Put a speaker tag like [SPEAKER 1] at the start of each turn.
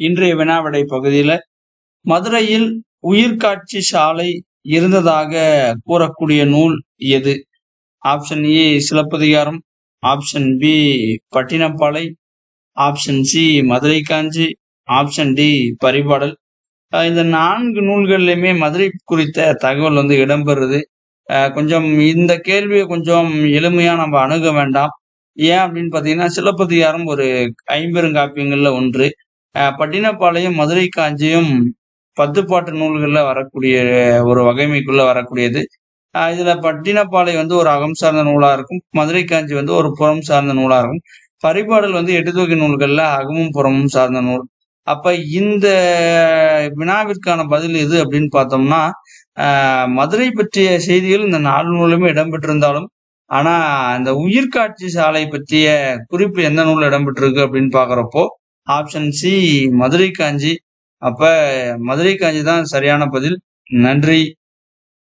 [SPEAKER 1] இன்றைய வினாவிடை பகுதியில மதுரையில் உயிர்காட்சி சாலை இருந்ததாக கூறக்கூடிய நூல் எது? Option A Silappatikaram. Option B Pattinappalai. Option C Madurai Kanchi option D Paripadal. இந்த நான்கு நூல்கள்லையுமே மதுரை குறித்த தகவல் வந்து இடம்பெறுது. கொஞ்சம் இந்த கேள்வியை கொஞ்சம் எளிமையா நம்ம அணுக வேண்டாம். ஏன் அப்படின்னு பார்த்தீங்கன்னா சிலப்பதிகாரம் ஒரு ஐம்பெருங்காப்பியங்களில் ஒன்று. பட்டினப்பாளையம் மதுரை காஞ்சியும் பத்துப்பாட்டு நூல்களில் வரக்கூடிய ஒரு வகைமைக்குள்ள வரக்கூடியது. இதுல பட்டினப்பாலை வந்து ஒரு அகம் சார்ந்த நூலா இருக்கும். மதுரை காஞ்சி வந்து ஒரு புறம் சார்ந்த நூலா இருக்கும். பரிபாடல் வந்து எட்டு தொகை நூல்கள்ல அகமும் புறமும் சார்ந்த நூல். அப்ப இந்த வினாவிற்கான பதில் எது அப்படின்னு பார்த்தோம்னா மதுரை பற்றிய செய்திகள் இந்த நாலு நூலுமே இடம்பெற்றிருந்தாலும் ஆனா அந்த உயிர்காட்சி சாலை பற்றிய குறிப்பு எந்த நூல் இடம்பெற்றிருக்கு அப்படின்னு பாக்குறப்போ ஆப்ஷன் சி மதுரை காஞ்சி அப்ப மதுரை காஞ்சி தான் சரியான பதில். நன்றி.